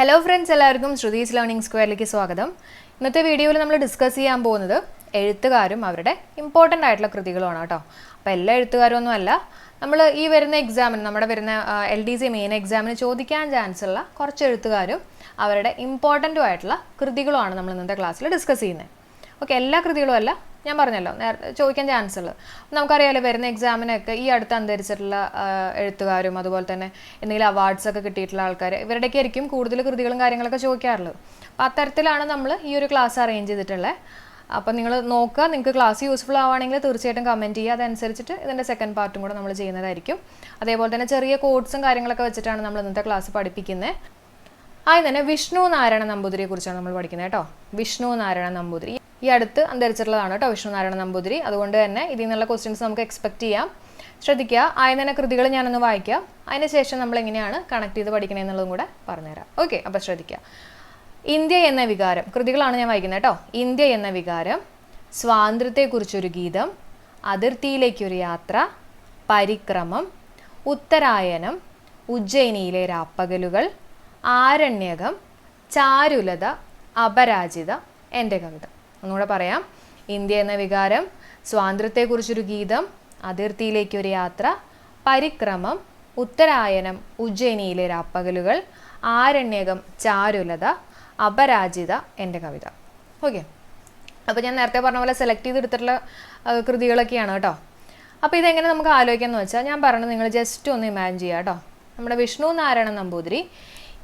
Hello friends എല്ലാവർക്കും Shruthi's learning സ്ക്വയറിലേക്ക് സ്വാഗതം. ഇന്നത്തെ വീഡിയോയിൽ നമ്മൾ ഡിസ്കസ് ചെയ്യാൻ പോകുന്നത് എഴുത്തുകാരും അവരുടെ ഇമ്പോർട്ടന്റ് ആയിട്ടുള്ള കൃതികളുമാണ് കേട്ടോ. അപ്പോൾ എല്ലാ എഴുത്തുകാരും ഒന്നും അല്ല. നമ്മൾ ഈ വരുന്ന എക്സാമിന് നമ്മുടെ വരുന്ന എൽ ഡി സി മെയിൻ എക്സാമിന് ചോദിക്കാൻ ചാൻസ് ഉള്ള കുറച്ച് എഴുത്തുകാരും അവരുടെ ഇമ്പോർട്ടന്റും ആയിട്ടുള്ള കൃതികളുമാണ് നമ്മൾ ഇന്നത്തെ ക്ലാസ്സിൽ ഡിസ്കസ് ചെയ്യുന്നത്. ഓക്കെ എല്ലാ കൃതികളും അല്ല ഞാൻ പറഞ്ഞല്ലോ നേരത്തെ ചോദിക്കാൻ ചാൻസ് ഉള്ളത് നമുക്കറിയാലോ വരുന്ന എക്സാമിനൊക്കെ ഈ അടുത്ത് അന്തരിച്ചിട്ടുള്ള എഴുത്തുകാരും അതുപോലെ തന്നെ എന്തെങ്കിലും അവാർഡ്സ് ഒക്കെ കിട്ടിയിട്ടുള്ള ആൾക്കാർ ഇവരുടെയൊക്കെ ആയിരിക്കും കൂടുതൽ കൃതികളും കാര്യങ്ങളൊക്കെ ചോദിക്കാറുള്ളത്. അപ്പോൾ അത്തരത്തിലാണ് നമ്മൾ ഈ ഒരു ക്ലാസ് അറേഞ്ച് ചെയ്തിട്ടുള്ളത് അപ്പോൾ നിങ്ങൾ നോക്കുക നിങ്ങൾക്ക് ക്ലാസ് യൂസ്ഫുൾ ആവുകയാണെങ്കിൽ തീർച്ചയായിട്ടും കമന്റ് ചെയ്യുക. അതനുസരിച്ചിട്ട് ഇതിന്റെ സെക്കൻഡ് പാർട്ടും കൂടെ നമ്മൾ ചെയ്യുന്നതായിരിക്കും. അതേപോലെ തന്നെ ചെറിയ കോഡ്സും കാര്യങ്ങളൊക്കെ വെച്ചിട്ടാണ് നമ്മൾ ഇന്നത്തെ ക്ലാസ് പഠിപ്പിക്കുന്നത് ആദ്യം തന്നെ വിഷ്ണു നാരായണ നമ്പൂതിരിയെ കുറിച്ചാണ് നമ്മൾ പഠിക്കുന്നത് കേട്ടോ. വിഷ്ണു നാരായണ നമ്പൂതിരി. ഈ അടുത്ത് അന്തരിച്ചിട്ടുള്ളതാണ് കേട്ടോ വിഷ്ണു നാരായണ നമ്പൂതിരി. അതുകൊണ്ട് തന്നെ ഇതിൽ നിന്നുള്ള ക്വസ്റ്റ്യൻസ് നമുക്ക് എക്സ്പെക്ട് ചെയ്യാം. ശ്രദ്ധിക്കുക. ആയതന കൃതികൾ ഞാനൊന്ന് വായിക്കാം അതിന് ശേഷം നമ്മൾ എങ്ങനെയാണ് കണക്ട് ചെയ്ത് പഠിക്കണേ എന്നുള്ളതും കൂടെ പറഞ്ഞുതരാം. ഓക്കെ അപ്പോൾ ശ്രദ്ധിക്കുക. ഇന്ത്യ എന്ന വികാരം. കൃതികളാണ് ഞാൻ വായിക്കുന്നത് കേട്ടോ. ഇന്ത്യ എന്ന വികാരം. സ്വാതന്ത്ര്യത്തെക്കുറിച്ചൊരു ഗീതം. അതിർത്തിയിലേക്കൊരു യാത്ര. പരിക്രമം. ഉത്തരായനം. ഉജ്ജയിനിയിലെ രാപ്പകലുകൾ. ആരണ്യകം. ചാരുലത. അപരാജിത. എന്റെ കവിത. ഒന്നുകൂടെ പറയാം. ഇന്ത്യ എന്ന വികാരം സ്വാതന്ത്ര്യത്തെക്കുറിച്ചൊരു ഗീതം അതിർത്തിയിലേക്കൊരു യാത്ര പരിക്രമം ഉത്തരായനം ഉജ്ജയിനിയിലെ രാപ്പകലുകൾ ആരണ്യകം ചാരുലത അപരാജിത എന്റെ കവിത. ഓക്കെ. അപ്പോൾ ഞാൻ നേരത്തെ പറഞ്ഞ പോലെ സെലക്ട് ചെയ്തെടുത്തിട്ടുള്ള കൃതികളൊക്കെയാണ് കേട്ടോ. അപ്പോൾ ഇതെങ്ങനെ നമുക്ക് ആലോചിക്കാമെന്ന് വെച്ചാൽ ഞാൻ പറഞ്ഞത് നിങ്ങൾ ജസ്റ്റ് ഒന്ന് ഇമാജിൻ ചെയ്യുക കേട്ടോ. നമ്മുടെ വിഷ്ണു നാരായണ നമ്പൂതിരി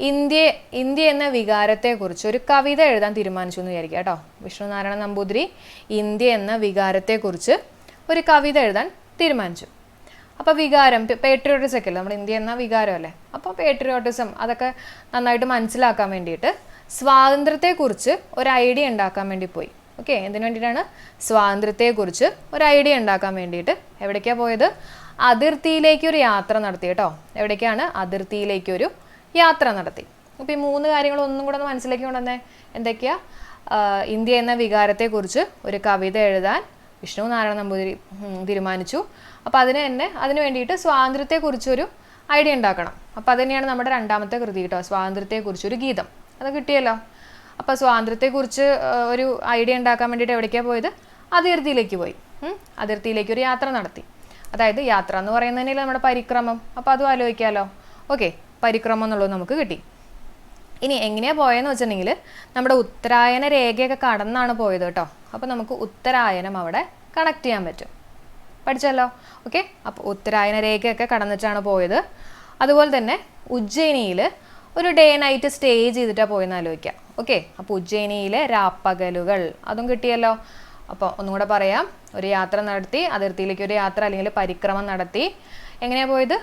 ഇന്ത്യ ഇന്ത്യ എന്ന വികാരത്തെക്കുറിച്ച് ഒരു കവിത എഴുതാൻ തീരുമാനിച്ചു എന്ന് വിചാരിക്കുക കേട്ടോ. വിഷ്ണുനാരായണ നമ്പൂതിരി ഇന്ത്യ എന്ന വികാരത്തെക്കുറിച്ച് ഒരു കവിത എഴുതാൻ തീരുമാനിച്ചു. അപ്പോൾ വികാരം പേട്രിയോട്ടിസം ഒക്കെ നമ്മുടെ ഇന്ത്യ എന്ന വികാരമല്ലേ? അപ്പോൾ പേട്രിയോട്ടിസം അതൊക്കെ നന്നായിട്ട് മനസ്സിലാക്കാൻ വേണ്ടിയിട്ട് സ്വാതന്ത്ര്യത്തെക്കുറിച്ച് ഒരു ഐഡിയ ഉണ്ടാക്കാൻ വേണ്ടി പോയി. ഓക്കെ എന്തിനു വേണ്ടിയിട്ടാണ്? സ്വാതന്ത്ര്യത്തെക്കുറിച്ച് ഒരു ഐഡിയ ഉണ്ടാക്കാൻ വേണ്ടിയിട്ട് എവിടേക്കാണ് പോയത്? അതിർത്തിയിലേക്ക് ഒരു യാത്ര നടത്തി കേട്ടോ. എവിടേക്കാണ്? അതിർത്തിയിലേക്കൊരു യാത്ര നടത്തി. അപ്പോൾ ഈ മൂന്ന് കാര്യങ്ങൾ ഒന്നും കൂടെ ഒന്ന് മനസ്സിലാക്കി കൊണ്ടുവന്നേ. എന്തൊക്കെയാ? ഇന്ത്യ എന്ന വികാരത്തെക്കുറിച്ച് ഒരു കവിത എഴുതാൻ വിഷ്ണു നാരായണ നമ്പൂതിരി തീരുമാനിച്ചു. അപ്പോൾ അതിന് തന്നെ അതിന് വേണ്ടിയിട്ട് സ്വാതന്ത്ര്യത്തെക്കുറിച്ചൊരു ഐഡിയ ഉണ്ടാക്കണം. അപ്പോൾ അത് തന്നെയാണ് നമ്മുടെ രണ്ടാമത്തെ കൃതി കേട്ടോ സ്വാതന്ത്ര്യത്തെക്കുറിച്ചൊരു ഗീതം. അത് കിട്ടിയല്ലോ. അപ്പോൾ സ്വാതന്ത്ര്യത്തെക്കുറിച്ച് ഒരു ഐഡിയ ഉണ്ടാക്കാൻ വേണ്ടിയിട്ട് എവിടേക്കാണ് പോയത്? അതിർത്തിയിലേക്ക് പോയി. അതിർത്തിയിലേക്ക് ഒരു യാത്ര നടത്തി. അതായത് യാത്ര എന്ന് പറയുന്നതന്നെ നമ്മുടെ പരിക്രമം. അപ്പോൾ അതും ആലോചിക്കാമല്ലോ ഓക്കെ പരിക്രമം എന്നുള്ളത് നമുക്ക് കിട്ടി. ഇനി എങ്ങനെയാണ് പോയെന്ന് വെച്ചിട്ടുണ്ടെങ്കിൽ നമ്മുടെ ഉത്തരായന രേഖയൊക്കെ കടന്നാണ് പോയത് കേട്ടോ. അപ്പോൾ നമുക്ക് ഉത്തരായനം അവിടെ കണക്ട് ചെയ്യാൻ പറ്റും. പഠിച്ചല്ലോ? ഓക്കെ അപ്പോൾ ഉത്തരായന രേഖയൊക്കെ കടന്നിട്ടാണ് പോയത്. അതുപോലെ തന്നെ ഉജ്ജയിനിയിൽ ഒരു ഡേ നൈറ്റ് സ്റ്റേ ചെയ്തിട്ടാണ് പോയെന്ന് ആലോചിക്കാം. ഓക്കെ അപ്പോൾ ഉജ്ജയിനിയിലെ രാപ്പകലുകൾ അതും കിട്ടിയല്ലോ. അപ്പോൾ ഒന്നും കൂടെ പറയാം. ഒരു യാത്ര നടത്തി അതിർത്തിയിലേക്ക് ഒരു യാത്ര അല്ലെങ്കിൽ പരിക്രമം നടത്തി. എങ്ങനെയാ പോയത്?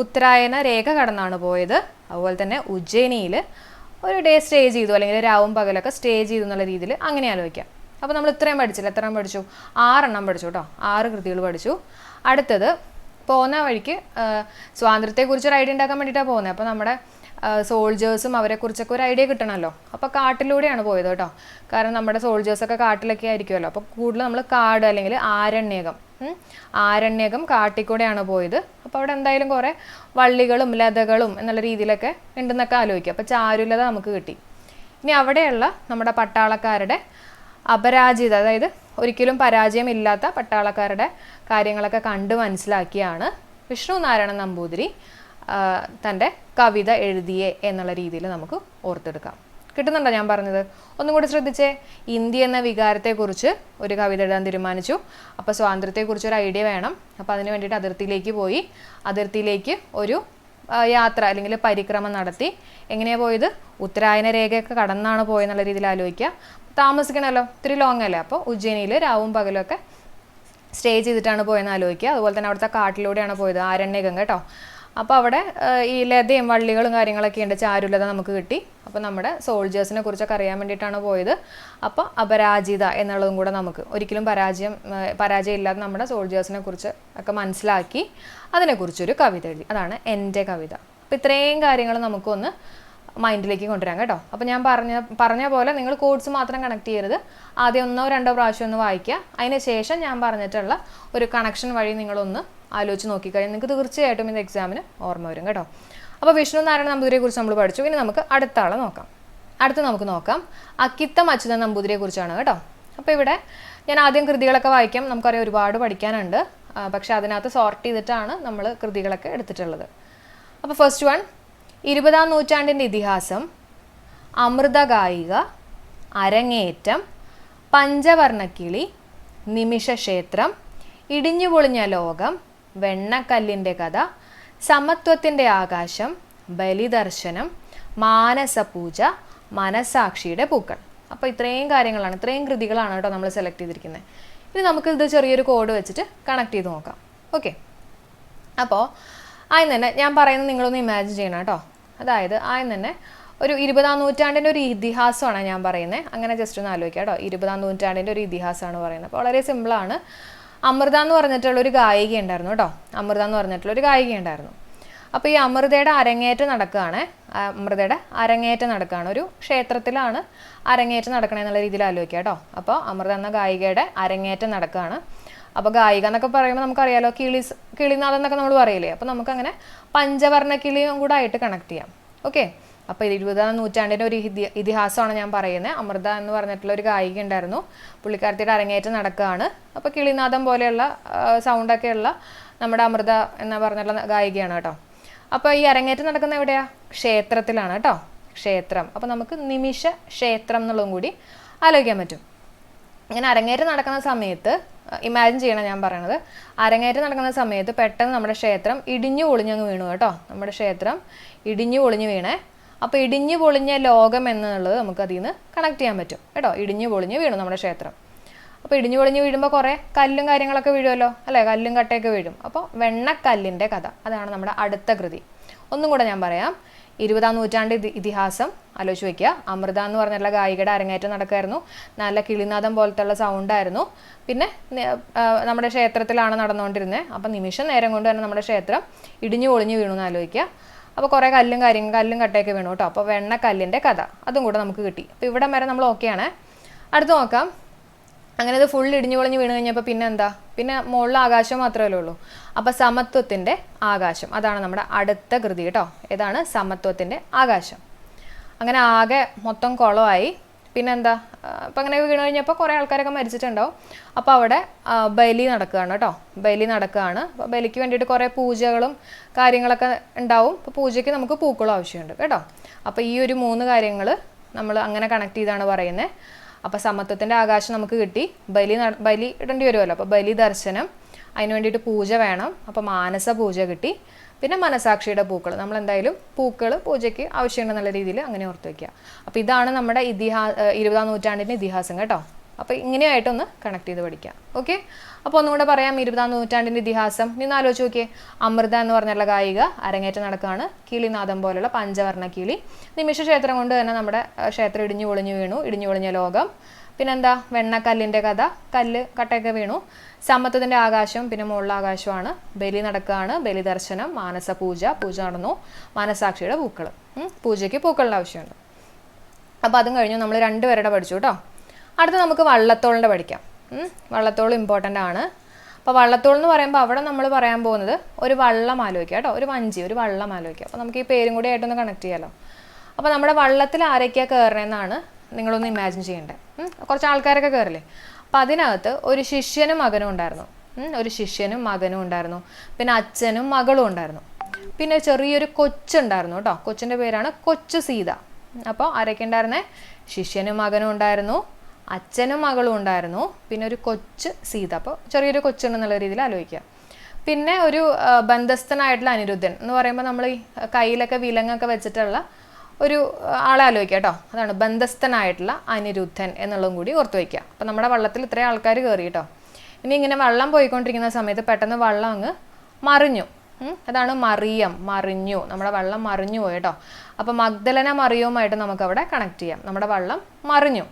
ഉത്തരായന രേഖ കടന്നാണ് പോയത്. അതുപോലെ തന്നെ ഉജ്ജയിനിയിൽ ഒരു ഡേ സ്റ്റേ ചെയ്തു. അല്ലെങ്കിൽ രാവും പകലൊക്കെ സ്റ്റേ ചെയ്തു എന്നുള്ള രീതിയിൽ അങ്ങനെ ആലോചിക്കാം. അപ്പോൾ നമ്മൾ ഇത്രയും പഠിച്ചില്ല. എത്രയും പഠിച്ചു? ആറെണ്ണം പഠിച്ചു കേട്ടോ. ആറ് കൃതികൾ പഠിച്ചു. അടുത്തത് പോകുന്ന വഴിക്ക് സ്വാതന്ത്ര്യത്തെക്കുറിച്ചൊരു ഐഡിയ ഉണ്ടാക്കാൻ വേണ്ടിയിട്ടാണ് പോകുന്നത് അപ്പോൾ നമ്മുടെ സോൾജേഴ്സും അവരെക്കുറിച്ചൊക്കെ ഒരു ഐഡിയ കിട്ടണമല്ലോ അപ്പോൾ കാട്ടിലൂടെയാണ് പോയത് കേട്ടോ. കാരണം നമ്മുടെ സോൾജേഴ്സൊക്കെ കാട്ടിലൊക്കെ ആയിരിക്കുമല്ലോ. അപ്പോൾ കൂടുതൽ നമ്മൾ കാട് അല്ലെങ്കിൽ ആരണ്യകം. ആരണ്യകം കാട്ടിക്കൂടെയാണ് പോയത്. അപ്പോൾ അവിടെ എന്തായാലും കുറേ വള്ളികളും ലതകളും എന്നുള്ള രീതിയിലൊക്കെ ഉണ്ടെന്നൊക്കെ ആലോചിക്കുക അപ്പോൾ ചാരുലത നമുക്ക് കിട്ടി. ഇനി അവിടെയുള്ള നമ്മുടെ പട്ടാളക്കാരുടെ അപരാജിത അതായത് ഒരിക്കലും പരാജയമില്ലാത്ത പട്ടാളക്കാരുടെ കാര്യങ്ങളൊക്കെ കണ്ട് മനസ്സിലാക്കിയാണ് വിഷ്ണു നാരായണ നമ്പൂതിരി. തന്റെ കവിത എഴുതിയേ എന്നുള്ള രീതിയിൽ നമുക്ക് ഓർത്തെടുക്കാം. കിട്ടുന്നുണ്ടോ ഞാൻ പറഞ്ഞത്? ഒന്നും കൂടി ശ്രദ്ധിച്ചേ. ഇന്ത്യ എന്ന വികാരത്തെക്കുറിച്ച് ഒരു കവിത എഴുതാൻ തീരുമാനിച്ചു. അപ്പോൾ സ്വാതന്ത്ര്യത്തെക്കുറിച്ച് ഒരു ഐഡിയ വേണം. അപ്പോൾ അതിന് വേണ്ടിയിട്ട് അതിർത്തിയിലേക്ക് പോയി. അതിർത്തിയിലേക്ക് ഒരു യാത്ര അല്ലെങ്കിൽ പരിക്രമം നടത്തി. എങ്ങനെയാണ് പോയത്? ഉത്തരായന രേഖയൊക്കെ കടന്നാണ് പോയെന്നുള്ള രീതിയിൽ ആലോചിക്കുക. താമസിക്കണമല്ലോ. ഇത്തിരി ലോങ് അല്ലേ? അപ്പോൾ ഉജ്ജയിനിയിൽ രാവും പകലും ഒക്കെ സ്റ്റേ ചെയ്തിട്ടാണ് പോയെന്ന് ആലോചിക്കുക. അതുപോലെ തന്നെ അവിടുത്തെ കാട്ടിലൂടെയാണ് പോയത്. ആരണ്യകം കേട്ടോ. അപ്പോൾ അവിടെ ഈ ലതയും വള്ളികളും കാര്യങ്ങളൊക്കെ ഉണ്ട് ചാരുലത നമുക്ക് കിട്ടി. അപ്പോൾ നമ്മുടെ സോൾജേഴ്സിനെ കുറിച്ചൊക്കെ അറിയാൻ വേണ്ടിയിട്ടാണ് പോയത്. അപ്പോൾ അപരാജിത എന്നുള്ളതും കൂടെ നമുക്ക് ഒരിക്കലും പരാജയം പരാജയം ഇല്ലാതെ നമ്മുടെ സോൾജേഴ്സിനെ കുറിച്ച് ഒക്കെ മനസ്സിലാക്കി അതിനെക്കുറിച്ചൊരു കവിത എഴുതി. അതാണ് എന്റെ കവിത. അപ്പോൾ ഇത്രയും കാര്യങ്ങൾ നമുക്കൊന്ന് മൈൻഡിലേക്ക് കൊണ്ടുവരാം കേട്ടോ. അപ്പോൾ ഞാൻ പറഞ്ഞ പറഞ്ഞ പോലെ നിങ്ങൾ കോഡ്സ് മാത്രം കണക്ട് ചെയ്യരുത്. ആദ്യം ഒന്നോ രണ്ടോ പ്രാവശ്യം ഒന്ന് വായിക്കുക. അതിന് ശേഷം ഞാൻ പറഞ്ഞിട്ടുള്ള ഒരു കണക്ഷൻ വഴി നിങ്ങളൊന്ന് ആലോചിച്ച് നോക്കിക്കഴിഞ്ഞാൽ നിങ്ങൾക്ക് തീർച്ചയായിട്ടും ഇത് എക്സാമിന് ഓർമ്മ വരും കേട്ടോ. അപ്പോൾ വിഷ്ണു നാരായണ നമ്പൂതിരിയെക്കുറിച്ച് നമ്മൾ പഠിച്ചു. ഇനി നമുക്ക് അടുത്ത ആളെ നോക്കാം. അടുത്ത് നമുക്ക് നോക്കാം. അക്കിത്തം അച്യുതൻ നമ്പൂതിരിയെക്കുറിച്ചാണ് കേട്ടോ. അപ്പോൾ ഇവിടെ ഞാൻ ആദ്യം കൃതികളൊക്കെ വായിക്കാം. നമുക്കറിയാം ഒരുപാട് പഠിക്കാനുണ്ട്. പക്ഷേ അതിനകത്ത് സോർട്ട് ചെയ്തിട്ടാണ് നമ്മൾ കൃതികളൊക്കെ എടുത്തിട്ടുള്ളത്. അപ്പോൾ ഫസ്റ്റ് വൺ ഇരുപതാം നൂറ്റാണ്ടിന്റെ ഇതിഹാസം അമൃതഗായിക അരങ്ങേറ്റം പഞ്ചവർണക്കിളി നിമിഷക്ഷേത്രം ഇടിഞ്ഞുപൊളിഞ്ഞ ലോകം വെണ്ണക്കല്ലിന്റെ കഥ സമത്വത്തിന്റെ ആകാശം ബലിദർശനം മാനസപൂജ മനസാക്ഷിയുടെ പൂക്കൾ. അപ്പോൾ ഇത്രയും കാര്യങ്ങളാണ് ഇത്രയും കൃതികളാണ് കേട്ടോ നമ്മൾ സെലക്ട് ചെയ്തിരിക്കുന്നത്. ഇനി നമുക്കിത് ചെറിയൊരു കോഡ് വെച്ചിട്ട് കണക്ട് ചെയ്ത് നോക്കാം. ഓക്കെ അപ്പോൾ അതിന് തന്നെ ഞാൻ പറയുന്നത് നിങ്ങളൊന്ന് ഇമാജിൻ ചെയ്യണം കേട്ടോ. അതായത് ആദ്യം തന്നെ ഒരു ഇരുപതാം നൂറ്റാണ്ടിന്റെ ഒരു ഇതിഹാസമാണ് ഞാൻ പറയുന്നത് അങ്ങനെ ജസ്റ്റ് ഒന്ന് ആലോചിക്കുക കേട്ടോ. ഇരുപതാം നൂറ്റാണ്ടിന്റെ ഒരു ഇതിഹാസമാണ് പറയുന്നത്. അപ്പോൾ വളരെ സിമ്പിളാണ് അമൃത എന്ന് പറഞ്ഞിട്ടുള്ള ഒരു ഗായിക ഉണ്ടായിരുന്നു കേട്ടോ. അമൃത എന്ന് പറഞ്ഞിട്ടുള്ള ഒരു ഗായിക ഉണ്ടായിരുന്നു. അപ്പോൾ ഈ അമൃതയുടെ അരങ്ങേറ്റം നടക്കുകയാണ്. അമൃതയുടെ അരങ്ങേറ്റം നടക്കുകയാണ്. ഒരു ക്ഷേത്രത്തിലാണ് അരങ്ങേറ്റം നടക്കണമെന്നുള്ള രീതിയിൽ ആലോചിക്കുക കേട്ടോ. അപ്പോൾ അമൃത എന്ന ഗായികയുടെ അരങ്ങേറ്റം നടക്കുകയാണ്. അപ്പോൾ ഗായിക എന്നൊക്കെ പറയുമ്പോൾ നമുക്കറിയാലോ കിളി കിളിനാഥം എന്നൊക്കെ നമ്മൾ പറയില്ലേ? അപ്പോൾ നമുക്കങ്ങനെ പഞ്ചവർണ കിളിയും കൂടെ ആയിട്ട് കണക്ട് ചെയ്യാം. ഓക്കെ അപ്പോൾ ഇരുപതാം നൂറ്റാണ്ടിന്റെ ഒരു ഇതി ഇതിഹാസമാണ് ഞാൻ പറയുന്നത് അമൃത എന്ന് പറഞ്ഞിട്ടുള്ള ഒരു ഗായിക ഉണ്ടായിരുന്നു. പുള്ളിക്കാരത്തിയുടെ അരങ്ങേറ്റം നടക്കുകയാണ്. അപ്പോൾ കിളിനാഥം പോലെയുള്ള സൗണ്ടൊക്കെ ഉള്ള നമ്മുടെ അമൃത എന്ന് പറഞ്ഞിട്ടുള്ള ഗായികയാണ് കേട്ടോ. അപ്പോൾ ഈ അരങ്ങേറ്റം നടക്കുന്ന എവിടെയാ? ക്ഷേത്രത്തിലാണ് കേട്ടോ. ക്ഷേത്രം. അപ്പോൾ നമുക്ക് നിമിഷ ക്ഷേത്രം എന്നുള്ളതും കൂടി ആലോചിക്കാൻ പറ്റും. ഇങ്ങനെ അരങ്ങേറ്റം നടക്കുന്ന സമയത്ത് ഇമാജിൻ ചെയ്യണം ഞാൻ പറയണത്. അരങ്ങേറ്റം നടക്കുന്ന സമയത്ത് പെട്ടെന്ന് നമ്മുടെ ക്ഷേത്രം ഇടിഞ്ഞു പൊളിഞ്ഞങ്ങ് വീണു കേട്ടോ. നമ്മുടെ ക്ഷേത്രം ഇടിഞ്ഞു പൊളിഞ്ഞു വീണേ. അപ്പോൾ ഇടിഞ്ഞു പൊളിഞ്ഞ ലോകം എന്നുള്ളത് നമുക്ക് അതിൽ നിന്ന് കണക്ട് ചെയ്യാൻ പറ്റും കേട്ടോ. ഇടിഞ്ഞു പൊളിഞ്ഞു വീണു നമ്മുടെ ക്ഷേത്രം. അപ്പോൾ ഇടിഞ്ഞു പൊളിഞ്ഞു വീഴുമ്പോൾ കുറേ കല്ലും കാര്യങ്ങളൊക്കെ വീഴുമല്ലോ അല്ലേ? കല്ലും കട്ടയൊക്കെ വീഴും. അപ്പോൾ വെണ്ണക്കല്ലിന്റെ കഥ. അതാണ് നമ്മുടെ അടുത്ത കൃതി. ഒന്നും കൂടെ ഞാൻ പറയാം. ഇരുപതാം നൂറ്റാണ്ട് ഇതി- ഇതിഹാസം ആലോചിച്ച് വയ്ക്കുക അമൃത എന്ന് പറഞ്ഞിട്ടുള്ള ഗായികയുടെ അരങ്ങേറ്റം നടക്കുമായിരുന്നു നല്ല കിളിനാഥം പോലത്തെ സൗണ്ടായിരുന്നു പിന്നെ നമ്മുടെ ക്ഷേത്രത്തിലാണ് നടന്നുകൊണ്ടിരുന്നത് അപ്പം നിമിഷം നേരം കൊണ്ട് തന്നെ നമ്മുടെ ക്ഷേത്രം ഇടിഞ്ഞു പൊളിഞ്ഞു വീണു എന്ന് ആലോചിക്കുക. അപ്പോൾ കുറേ കല്ലും കാര്യം കല്ലും കട്ടയൊക്കെ വീണു കേട്ടോ. അപ്പോൾ വെണ്ണക്കല്ലിന്റെ കഥ അതും കൂടെ നമുക്ക് കിട്ടി. അപ്പോൾ ഇവിടം വരെ നമ്മൾ ഓക്കെയാണ് അടുത്ത് നോക്കാം. അങ്ങനെ അത് ഫുൾ ഇടിഞ്ഞു പൊളിഞ്ഞ് വീണ് കഴിഞ്ഞപ്പോൾ പിന്നെ എന്താ? പിന്നെ മുകളിൽ ആകാശം മാത്രമല്ലേ ഉള്ളൂ. അപ്പോൾ സമത്വത്തിന്റെ ആകാശം. അതാണ് നമ്മുടെ അടുത്ത കൃതി കേട്ടോ. ഏതാണ്? സമത്വത്തിന്റെ ആകാശം. അങ്ങനെ ആകെ മൊത്തം കുളമായി. പിന്നെന്താ അപ്പം അങ്ങനെ വീണ് കഴിഞ്ഞപ്പോൾ കുറേ ആൾക്കാരൊക്കെ മരിച്ചിട്ടുണ്ടാവും. അപ്പോൾ അവിടെ ബലി നടക്കുകയാണ് കേട്ടോ. ബലി നടക്കുകയാണ്. അപ്പോൾ ബലിക്ക് വേണ്ടിയിട്ട് കുറേ പൂജകളും കാര്യങ്ങളൊക്കെ ഉണ്ടാവും. അപ്പോൾ പൂജയ്ക്ക് നമുക്ക് പൂക്കളും ആവശ്യമുണ്ട് കേട്ടോ. അപ്പോൾ ഈ ഒരു മൂന്ന് കാര്യങ്ങൾ നമ്മൾ അങ്ങനെ കണക്ട് ചെയ്താണ് പറയുന്നത് അപ്പോൾ സമത്വത്തിന്റെ ആകാശം നമുക്ക് കിട്ടി. ബലി ബലി ഇടേണ്ടി വരുമല്ലോ. അപ്പോൾ ബലി ദർശനം അതിന് വേണ്ടിയിട്ട് പൂജ വേണം. അപ്പോൾ മാനസ പൂജ കിട്ടി. പിന്നെ മനസാക്ഷിയുടെ പൂക്കൾ നമ്മൾ എന്തായാലും പൂക്കൾ പൂജയ്ക്ക് ആവശ്യമുണ്ടെന്നുള്ള രീതിയിൽ അങ്ങനെ ഓർത്ത് വയ്ക്കുക അപ്പോൾ ഇതാണ് നമ്മുടെ ഇതിഹാ ഇരുപതാം നൂറ്റാണ്ടിന്റെ ഇതിഹാസം കേട്ടോ. അപ്പോൾ ഇങ്ങനെയായിട്ടൊന്ന് കണക്ട് ചെയ്ത് പഠിക്കാം. ഓക്കെ അപ്പോൾ ഒന്നും കൂടെ പറയാം ഇരുപതാം നൂറ്റാണ്ടിന്റെ ഇതിഹാസം. നിന്ന് ആലോചിച്ച് നോക്കിയേ. അമൃത എന്ന് പറഞ്ഞുള്ള ഗായിക അരങ്ങേറ്റം നടക്കുകയാണ്. കിളിനാഥം പോലുള്ള പഞ്ചവർണ കിളി. നിമിഷ ക്ഷേത്രം കൊണ്ട് തന്നെ നമ്മുടെ ക്ഷേത്രം ഇടിഞ്ഞു പൊളിഞ്ഞു വീണു ഇടിഞ്ഞു പൊളിഞ്ഞ ലോകം. പിന്നെന്താ? വെണ്ണക്കല്ലിന്റെ കഥ. കല്ല് കട്ടയൊക്കെ വീണു. സമ്മത്തത്തിന്റെ ആകാശം പിന്നെ മുകളിലെ ആകാശമാണ് ബലി നടക്കുകയാണ്. ബലി ദർശനം മാനസ പൂജ പൂജ നടന്നു. മാനസാക്ഷിയുടെ പൂക്കൾ പൂജയ്ക്ക് പൂക്കളുടെ ആവശ്യമുണ്ട്. അപ്പോൾ അതും കഴിഞ്ഞു. നമ്മൾ രണ്ടുപേരുടെ പഠിച്ചു കേട്ടോ. അടുത്ത് നമുക്ക് വള്ളത്തോളിന്റെ പഠിക്കാം. വള്ളത്തോൾ ഇമ്പോർട്ടന്റ് ആണ്. അപ്പോൾ വള്ളത്തോൾ എന്ന് പറയുമ്പോൾ അവിടെ നമ്മൾ പറയാൻ പോകുന്നത് ഒരു വള്ളം ആലോചിക്കുക കേട്ടോ. ഒരു വഞ്ചി ഒരു വള്ളം ആലോചിക്കുക. അപ്പോൾ നമുക്ക് ഈ പേരും കൂടി ആയിട്ടൊന്ന് കണക്ട് ചെയ്യാമല്ലോ അപ്പോൾ നമ്മുടെ വള്ളത്തിൽ ആരൊക്കെയാണ് കയറണമെന്നാണ് നിങ്ങളൊന്ന് ഇമാജിൻ ചെയ്യേണ്ടത് കുറച്ച് ആൾക്കാരൊക്കെ കയറില്ലേ അപ്പം അതിനകത്ത് ഒരു ശിഷ്യനും മകനും ഉണ്ടായിരുന്നു. ഒരു ശിഷ്യനും മകനും ഉണ്ടായിരുന്നു. പിന്നെ അച്ഛനും മകളും ഉണ്ടായിരുന്നു. പിന്നെ ചെറിയൊരു കൊച്ചുണ്ടായിരുന്നു കേട്ടോ. കൊച്ചിന്റെ പേരാണ് കൊച്ചു സീത. അപ്പോൾ ആരൊക്കെ ഉണ്ടായിരുന്നേ? ശിഷ്യനും മകനും ഉണ്ടായിരുന്നു. അച്ഛനും മകളും ഉണ്ടായിരുന്നു. പിന്നെ ഒരു കൊച്ചു സീത. അപ്പോൾ ചെറിയൊരു കൊച്ചുണ്ടെന്നുള്ള രീതിയിൽ ആലോചിക്കുക. പിന്നെ ഒരു ബന്ധസ്ഥനായിട്ടുള്ള അനിരുദ്ധൻ എന്ന് പറയുമ്പോൾ നമ്മൾ ഈ കയ്യിലൊക്കെ വിലങ്ങൊക്കെ വെച്ചിട്ടുള്ള ഒരു ആളെ ആലോചിക്കുക കേട്ടോ. അതാണ് ബന്ധസ്ഥനായിട്ടുള്ള അനിരുദ്ധൻ എന്നുള്ളതും കൂടി ഓർത്ത് വയ്ക്കുക. അപ്പം നമ്മുടെ വള്ളത്തിൽ ഇത്രയും ആൾക്കാർ കയറി കേട്ടോ. ഇനി ഇങ്ങനെ വള്ളം പോയിക്കൊണ്ടിരിക്കുന്ന സമയത്ത് പെട്ടെന്ന് വള്ളം അങ്ങ് മറിഞ്ഞു. അതാണ് മറിയം മറിഞ്ഞു. നമ്മുടെ വള്ളം മറിഞ്ഞു പോയി കേട്ടോ. അപ്പോൾ മഗ്ദലന മറിയവുമായിട്ട് നമുക്ക് അവിടെ കണക്ട് ചെയ്യാം. നമ്മുടെ വള്ളം മറിഞ്ഞു.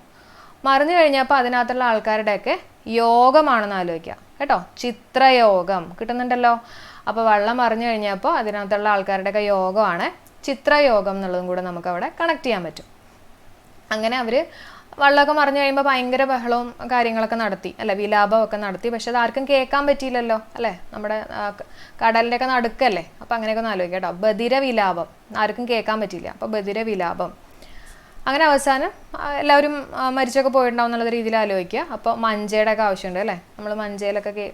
മറിഞ്ഞു കഴിഞ്ഞപ്പോൾ അതിനകത്തുള്ള ആൾക്കാരുടെയൊക്കെ യോഗമാണെന്ന് ആലോചിക്കുക കേട്ടോ? ചിത്രയോഗം കിട്ടുന്നുണ്ടല്ലോ. അപ്പോൾ വള്ളം മറിഞ്ഞു കഴിഞ്ഞപ്പോൾ അതിനകത്തുള്ള ആൾക്കാരുടെയൊക്കെ യോഗമാണ് ചിത്രയോഗം എന്നുള്ളതും കൂടെ നമുക്ക് അവിടെ കണക്ട് ചെയ്യാൻ പറ്റും. അങ്ങനെ അവർ വള്ളമൊക്കെ മറിഞ്ഞു കഴിയുമ്പോൾ ഭയങ്കര ബഹളവും കാര്യങ്ങളൊക്കെ നടത്തി അല്ലെ? വിലാപമൊക്കെ നടത്തി. പക്ഷെ അത് ആർക്കും കേൾക്കാൻ പറ്റിയില്ലല്ലോ അല്ലേ? നമ്മുടെ കടലിന്റെ ഒക്കെ നടുക്കല്ലേ? അപ്പം അങ്ങനെയൊക്കെ ഒന്ന് ആലോചിക്കാം കേട്ടോ. ബദിര വിലാപം ആർക്കും കേൾക്കാൻ പറ്റിയില്ല. അപ്പോൾ ബദിര വിലാപം അങ്ങനെ അവസാനം എല്ലാവരും മരിച്ചൊക്കെ പോയിട്ടുണ്ടാവും എന്നുള്ള രീതിയിൽ ആലോചിക്കുക. അപ്പോൾ മഞ്ചയുടെ ഒക്കെ ആവശ്യമുണ്ട് അല്ലേ? നമ്മൾ മഞ്ചയിലൊക്കെ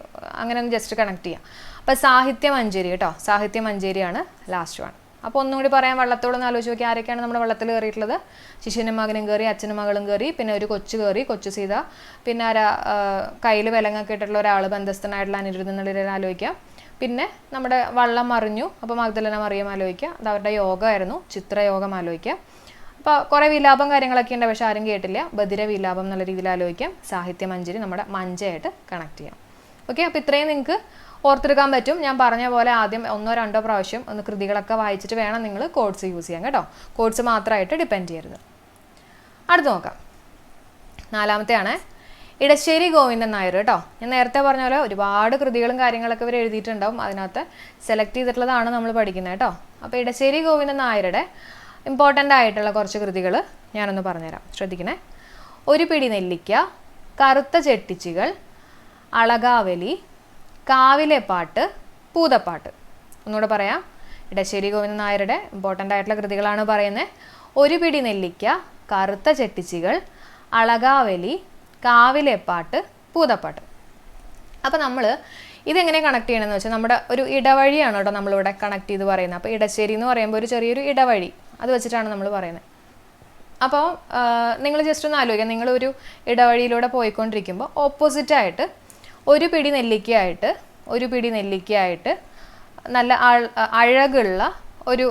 അങ്ങനെ ജസ്റ്റ് കണക്ട് ചെയ്യാം. അപ്പോൾ സാഹിത്യ മഞ്ചേരി കേട്ടോ. സാഹിത്യ മഞ്ചേരിയാണ് ലാസ്റ്റ് വൺ അപ്പോൾ ഒന്നും കൂടി പറയാം വള്ളത്തോടൊന്ന് ആലോചിച്ച് നോക്കി ആരൊക്കെയാണ് നമ്മുടെ വള്ളത്തിൽ കയറിയിട്ടുള്ളത്? ശിശുവിനും മകനും കയറി അച്ഛനും മകളും കയറി പിന്നെ ഒരു കൊച്ചു കയറി കൊച്ചു സീത. പിന്നെ ആരാ കയ്യിൽ വിലങ്ങൊക്കെ ഇട്ടിട്ടുള്ള ഒരാൾ ബന്ധസ്ഥനായിട്ടുള്ള രീതിയിൽ ആലോചിക്കാം. പിന്നെ നമ്മുടെ വള്ളം മറിഞ്ഞു അപ്പോൾ മഗ്ദലന മറിയം ആലോചിക്കുക അത് അവരുടെ യോഗമായിരുന്നു. ചിത്രയോഗം ആലോചിക്കുക അപ്പോൾ കുറേ വിലാപം കാര്യങ്ങളൊക്കെ ഉണ്ട് പക്ഷെ ആരും കേട്ടില്ല. ബദിര വിലാപം എന്നുള്ള രീതിയിൽ ആലോചിക്കാം. സാഹിത്യ മഞ്ചരി നമ്മുടെ മഞ്ചയായിട്ട് കണക്ട് ചെയ്യാം. ഓക്കെ അപ്പോൾ ഇത്രയും നിങ്ങൾക്ക് ഓർത്തെടുക്കാൻ പറ്റും. ഞാൻ പറഞ്ഞ പോലെ ആദ്യം ഒന്നോ രണ്ടോ പ്രാവശ്യം ഒന്ന് കൃതികളൊക്കെ വായിച്ചിട്ട് വേണം നിങ്ങൾ കോഡ്സ് യൂസ് ചെയ്യാൻ കേട്ടോ. കോഡ്സ് മാത്രമായിട്ട് ഡിപ്പെൻഡ് ചെയ്യരുത്. അടുത്ത് നോക്കാം. നാലാമത്തെയാണ് ഇടശ്ശേരി ഗോവിന്ദൻ നായർ കേട്ടോ. ഞാൻ നേരത്തെ പറഞ്ഞ പോലെ ഒരുപാട് കൃതികളും കാര്യങ്ങളൊക്കെ ഇവർ എഴുതിയിട്ടുണ്ടാവും. അതിനകത്ത് സെലക്ട് ചെയ്തിട്ടുള്ളതാണ് നമ്മൾ പഠിക്കുന്നത് കേട്ടോ. അപ്പോൾ ഇടശ്ശേരി ഗോവിന്ദൻ നായരുടെ ഇമ്പോർട്ടന്റ് ആയിട്ടുള്ള കുറച്ച് കൃതികൾ ഞാനൊന്ന് പറഞ്ഞുതരാം. ശ്രദ്ധിക്കണേ. ഒരു പിടി നെല്ലിക്ക കറുത്ത ചെട്ടിച്ചികൾ അളകാവലി കാവിലെ പാട്ട് പൂതപ്പാട്ട്. ഒന്നുകൂടെ പറയാം. ഇടശ്ശേരി ഗോവിന്ദൻ നായരുടെ ഇമ്പോർട്ടന്റ് ആയിട്ടുള്ള കൃതികളാണ് പറയുന്നത് ഒരു പിടി നെല്ലിക്ക കറുത്ത ചെട്ടിച്ചികൾ അളകാവലി കാവിലെ പാട്ട് പൂതപ്പാട്ട്. അപ്പോൾ നമ്മൾ ഇതെങ്ങനെ കണക്ട് ചെയ്യണമെന്ന് വെച്ചാൽ നമ്മുടെ ഒരു ഇടവഴിയാണ് കേട്ടോ നമ്മളിവിടെ കണക്ട് ചെയ്ത് പറയുന്നത്. അപ്പോൾ ഇടശ്ശേരി എന്ന് പറയുമ്പോൾ ഒരു ചെറിയൊരു ഇടവഴി. അത് വെച്ചിട്ടാണ് നമ്മൾ പറയുന്നത് അപ്പോൾ നിങ്ങൾ ജസ്റ്റ് ഒന്ന് ആലോചിക്കുക നിങ്ങളൊരു ഇടവഴിയിലൂടെ പോയിക്കൊണ്ടിരിക്കുമ്പോൾ ഓപ്പോസിറ്റായിട്ട് ഒരു പിടി നെല്ലിക്കയായിട്ട് ഒരു പിടി നെല്ലിക്കയായിട്ട് നല്ല അഴകുള്ള ഒരു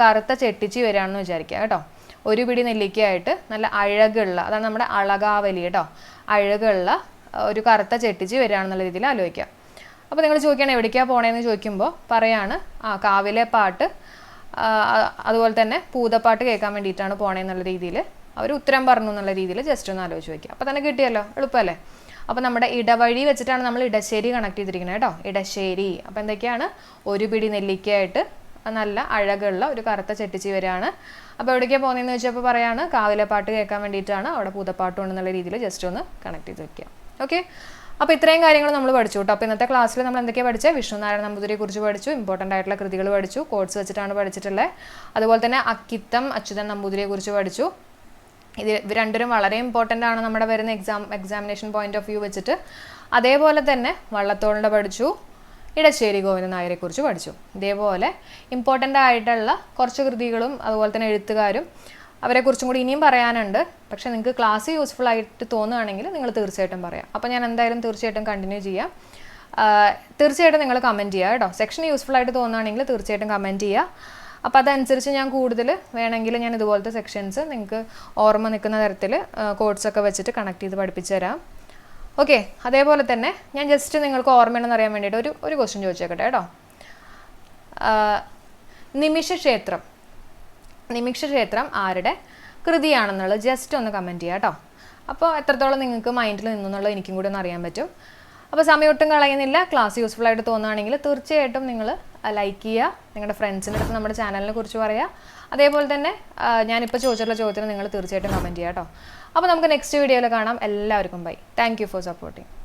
കറുത്ത ചെട്ടിച്ചി വരികയാണെന്ന് വിചാരിക്കുക കേട്ടോ. ഒരു പിടി നെല്ലിക്കയായിട്ട് നല്ല അഴകുള്ള അതാണ് നമ്മുടെ അളകാവലി കേട്ടോ. അഴകുള്ള ഒരു കറുത്ത ചെട്ടിച്ചി വരികയാണെന്നുള്ള രീതിയിൽ ആലോചിക്കുക. അപ്പോൾ നിങ്ങൾ ചോദിക്കുകയാണ് എവിടേക്കാണ് പോണേന്ന് ചോദിക്കുമ്പോൾ പറയാണ് ആ കാവിലെ പാട്ട് അതുപോലെ തന്നെ പൂതപ്പാട്ട് കേൾക്കാൻ വേണ്ടിയിട്ടാണ് പോണേന്നുള്ള രീതിയിൽ അവർ ഉത്തരം പറഞ്ഞു എന്നുള്ള രീതിയിൽ ജസ്റ്റ് ഒന്ന് ആലോചിച്ച് വയ്ക്കുക അപ്പോൾ തന്നെ കിട്ടിയല്ലോ എളുപ്പമല്ലേ അപ്പോൾ നമ്മുടെ ഇടവഴി വെച്ചിട്ടാണ് നമ്മൾ ഇടശ്ശേരി കണക്ട് ചെയ്തിരിക്കുന്നത് കേട്ടോ ഇടശ്ശേരി. അപ്പോൾ എന്തൊക്കെയാണ്? ഒരു പിടി നെല്ലിക്കയായിട്ട് നല്ല അഴകുള്ള ഒരു കറുത്ത ചെട്ടിച്ചി വരികയാണ് അപ്പോൾ എവിടേക്കാണ് പോകുന്നതെന്ന് വെച്ചപ്പോൾ പറയാണ് കാവിലെ പാട്ട് കേൾക്കാൻ വേണ്ടിയിട്ടാണ് അവിടെ പൂതപ്പാട്ടുണ്ടെന്നുള്ള രീതിയിൽ ജസ്റ്റ് ഒന്ന് കണക്ട് ചെയ്ത് വയ്ക്കുക ഓക്കെ അപ്പോൾ ഇത്രയും കാര്യങ്ങൾ നമ്മൾ പഠിച്ചു കേട്ടോ. അപ്പോൾ ഇന്നത്തെ ക്ലാസ്സിൽ നമ്മൾ എന്തൊക്കെയാണ് പഠിച്ചത് വിഷ്ണുനാരായണ നമ്പൂതിരിയെ കുറിച്ച് പഠിച്ചു ഇമ്പോർട്ടന്റ് ആയിട്ടുള്ള കൃതികൾ പഠിച്ചു കോഡ്സ് വെച്ചിട്ടാണ് പഠിച്ചിട്ടുള്ളത് അതുപോലെ തന്നെ അക്കിത്തം അച്യുതൻ നമ്പൂതിരിയെ കുറിച്ച് പഠിച്ചു. ഇത് രണ്ടുപേരും വളരെ ഇമ്പോർട്ടന്റ് ആണ് നമ്മുടെ വരുന്ന exam examination point of view വെച്ചിട്ട്. അതേപോലെ തന്നെ വള്ളത്തോളിന്റെ പഠിച്ചു ഇടശ്ശേരി ഗോവിന്ദൻ നായരെ കുറിച്ച് പഠിച്ചു. ഇതേപോലെ ഇമ്പോർട്ടന്റ് ആയിട്ടുള്ള കുറച്ച് കൃതികളും അതുപോലെ തന്നെ എഴുത്തുകാരും അവരെക്കുറിച്ചും കൂടി ഇനിയും പറയാനുണ്ട്. പക്ഷേ നിങ്ങൾക്ക് ക്ലാസ് യൂസ്ഫുൾ ആയിട്ട് തോന്നുകയാണെങ്കിൽ നിങ്ങൾ തീർച്ചയായിട്ടും പറയാം. അപ്പോൾ ഞാൻ എന്തായാലും തീർച്ചയായിട്ടും കണ്ടിന്യൂ ചെയ്യാം. തീർച്ചയായിട്ടും നിങ്ങൾ കമന്റ് ചെയ്യുക കേട്ടോ. സെക്ഷൻ യൂസ്ഫുൾ ആയിട്ട് തോന്നുകയാണെങ്കിൽ തീർച്ചയായിട്ടും കമന്റ് ചെയ്യുക. അപ്പോൾ അതനുസരിച്ച് ഞാൻ കൂടുതൽ വേണമെങ്കിൽ ഞാൻ ഇതുപോലത്തെ സെക്ഷൻസ് നിങ്ങൾക്ക് ഓർമ്മ നിൽക്കുന്ന തരത്തിൽ കോഡ്സൊക്കെ വെച്ചിട്ട് കണക്ട് ചെയ്ത് പഠിപ്പിച്ചു തരാം. ഓക്കെ അതേപോലെ തന്നെ ഞാൻ ജസ്റ്റ് നിങ്ങൾക്ക് ഓർമ്മയുണ്ടെന്ന് അറിയാൻ വേണ്ടിയിട്ട് ഒരു ഒരു ക്വസ്റ്റ്യൻ ചോദിച്ചേക്കട്ടെ കേട്ടോ. ആഹ് നിമിഷ ക്ഷേത്രം ആരുടെ കൃതിയാണെന്നുള്ളത് ജസ്റ്റ് ഒന്ന് കമന്റ് ചെയ്യുക കേട്ടോ അപ്പോൾ എത്രത്തോളം നിങ്ങൾക്ക് മൈൻഡിൽ നിന്നുള്ളത് എനിക്കും കൂടി ഒന്ന് അറിയാൻ പറ്റും. അപ്പോൾ സമയം ഒട്ടും കളയുന്നില്ല. ക്ലാസ് യൂസ്ഫുൾ ആയിട്ട് തോന്നുകയാണെങ്കിൽ തീർച്ചയായിട്ടും നിങ്ങൾ ലൈക്ക് ചെയ്യുക. നിങ്ങളുടെ ഫ്രണ്ട്സിന്റെ അടുത്ത് നമ്മുടെ ചാനലിനെ കുറിച്ച് പറയുക. അതേപോലെ തന്നെ ഞാനിപ്പോൾ ചോദിച്ചിട്ടുള്ള ചോദ്യത്തിന് നിങ്ങൾ തീർച്ചയായിട്ടും കമന്റ് ചെയ്യുക കേട്ടോ അപ്പോൾ നമുക്ക് നെക്സ്റ്റ് വീഡിയോയിൽ കാണാം. എല്ലാവർക്കും ബൈ താങ്ക് ഫോർ സപ്പോർട്ടിങ്